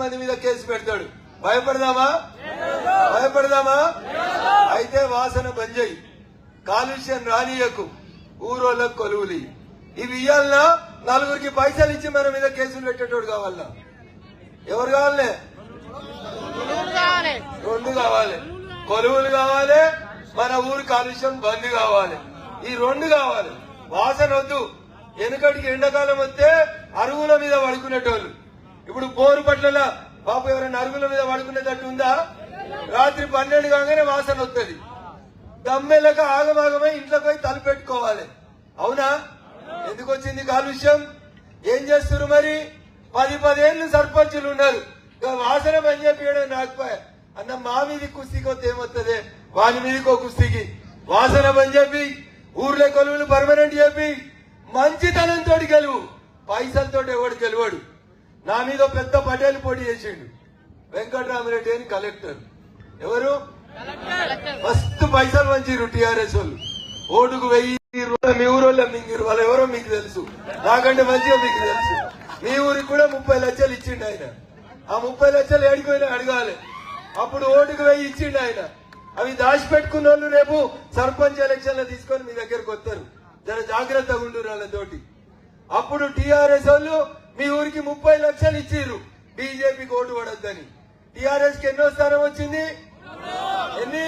మంది మీద కేసు పెడతాడు. భయపడదామా? భయపడదామా? అయితే వాసన బంద్ చేయి. కాలుష్యం రానియకు. ఊరోళ్ళకు కొలువులి ఇవి ఇయ్యాలనా? నలుగురికి పైసలు ఇచ్చి మన మీద కేసులు పెట్టేటోడు కావాలనా? ఎవరు కావాలి. రెండు కావాలి. కొలువులు కావాలి. మన ఊరు కాలుష్యం బంద్ కావాలి. ఈ రెండు కావాలి. వాసన వద్దు. వెనుకటికి ఎండాకాలం వస్తే అరుగుల మీద పడుకునేటోళ్ళు. ఇప్పుడు బోరు పట్ల పాప ఎవరైనా అరుగుల మీద పడుకునేటట్టు ఉందా? రాత్రి పన్నెండు కాగానే వాసన వస్తుంది దమ్మెలక ఆగమాగమై ఇంట్లో పోయి తలుపు పెట్టుకోవాలి. అవునా? ఎందుకు వచ్చింది కాలుష్యం? ఏం చేస్తారు మరి? పది పదేళ్ళు సర్పంచులు ఉన్నారు. ఇక వాసన పని చెప్పి నాకు అన్న మా మీది కుస్తీకి వస్తే ఏమొస్తుంది వాని మీదకి కుస్తీకి. వాసన పని చెప్పి ఊర్లో కొలువులు పర్మనెంట్ చెప్పి మంచితనంతో గెలువు. పైసలతో ఎవడు గెలవడు? నా మీద పెద్ద పటేల్ పోటీ చేసిండు. వెంకటరామరెడ్డి అని కలెక్టర్. ఎవరు? మస్తు పైసలు మంచిరు టిఆర్ఎస్ వాళ్ళు. ఓటుకు వెయ్యి మీ ఊరోళ్ళే మింగిరు వాళ్ళు ఎవరో మీకు తెలుసు. నాకంటే మంచిగా మీకు తెలుసు. మీ ఊరికి కూడా ముప్పై లక్షలు ఇచ్చిండు ఆయన. ఆ ముప్పై లక్షలు ఏడిపోయినా అడగాలి. అప్పుడు ఓటుకు వెయ్యి ఇచ్చిండు ఆయన. అవి దాచిపెట్టుకున్న వాళ్ళు రేపు సర్పంచ్ ఎలక్షన్లు తీసుకొని మీ దగ్గరకు వస్తారు. జర జాగ్రత్తగా ఉండు వాళ్ళతోటి. అప్పుడు టిఆర్ఎస్ వాళ్ళు మీ ఊరికి ముప్పై లక్షలు ఇచ్చిర్రు. బీజేపీకి ఓటు పడొద్దని. టిఆర్ఎస్కి ఎన్నో స్థానం వచ్చింది? ఎన్ని?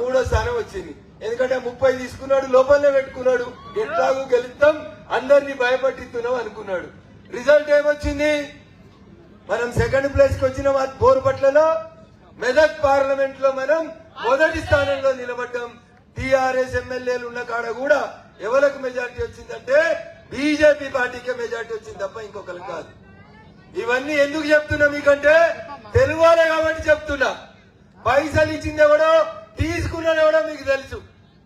మూడో స్థానం వచ్చింది. ఎందుకంటే ముప్పై తీసుకున్నాడు లోపలనే పెట్టుకున్నాడు. ఎట్లాగూ గెలుస్తాం అందరినీ భయపట్టిస్తున్నాం అనుకున్నాడు. రిజల్ట్ ఏమొచ్చింది? మనం సెకండ్ ప్లేస్కి వచ్చిన బోరుపట్లలో మెదక్ పార్లమెంట్లో మనం మొదటి స్థానంలో నిలబడ్డాం. టిఆర్ఎస్ ఎమ్మెల్యేలు ఉన్న కాడ కూడా ఎవరికి మెజార్టీ వచ్చిందంటే బీజేపీ పార్టీకే మెజార్టీ వచ్చింది తప్ప ఇంకొకరికి కాదు. ఇవన్నీ ఎందుకు చెప్తున్నా మీకంటే తెలుగులే కాబట్టి చెప్తున్నా. పైసలు ఇచ్చింది ఎవడో తీసుకున్నది ఎవడో మీకు తెలుసు.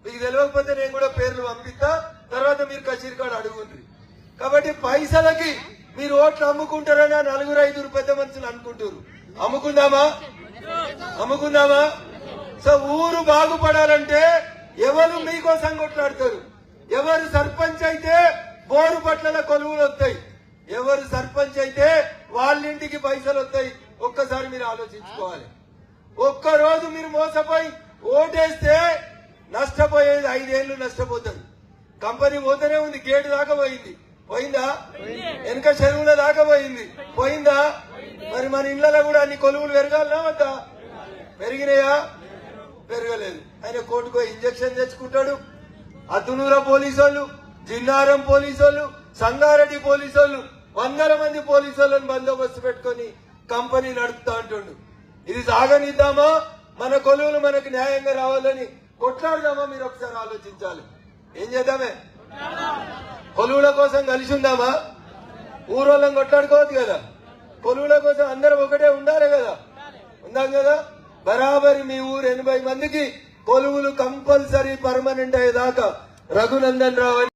మీకు తెలియకపోతే నేను కూడా పేర్లు పంపిస్తా. తర్వాత మీరు కచేరికాడు అడుగుండ్రి. కాబట్టి పైసలకి మీరు ఓట్లు అమ్ముకుంటారని నలుగురు ఐదుగురు పెద్ద మనుషులు అనుకుంటారు అమ్ముకుందామా? అమ్ముకుందామా? సో ఊరు బాగుపడాలంటే ఎవరు మీకోసం కొట్లాడతారు? ఎవరు సర్పంచ్ అయితే బోరు పట్ల కొలువులు వస్తాయి. ఎవరు సర్పంచ్ అయితే వాళ్ళ ఇంటికి పైసలు వస్తాయి. ఒక్కసారి మీరు ఆలోచించుకోవాలి. ఒక్క రోజు మీరు మోసపోయి ఓటేస్తే నష్టపోయేది ఐదేళ్ళు నష్టపోతారు. కంపెనీ పోతేనే ఉంది గేటు దాకా పోయింది. పోయిందా? వెనక చెరువుల దాకా పోయింది. పోయిందా? మరి మన ఇళ్ళలో కూడా అన్ని కొలువులు పెరగాలనా వద్దా? పెరిగినాయా? పెరగలేదు. ఆయన కోర్టుకు ఇంజక్షన్ తెచ్చుకుంటాడు. అతునూర పోలీసు వాళ్ళు జిన్నారం పోలీసు వాళ్ళు సంగారెడ్డి పోలీసు వాళ్ళు వందల మంది పోలీసు వాళ్ళని బందోబస్తు పెట్టుకొని కంపెనీ నడుపుతా అంటుండు. ఇది సాగనిద్దామా? మన కొలువులు మనకు న్యాయంగా రావాలని కొట్లాడదామా మీరు ఒకసారి ఆలోచించాలి. ఏం చేద్దామే? కొలువుల కోసం కలిసి ఉందామా? ఊరోళ్ళం కొట్లాడుకోవద్దు కదా. కొలువుల కోసం అందరం ఒకటే ఉండాలి కదా. ఉందాం కదా? బరాబరి మీ ఊరు ఎనభై మందికి కొలువులు కంపల్సరీ పర్మనెంట్ అయ్యేదాకా రఘునందన్ రావు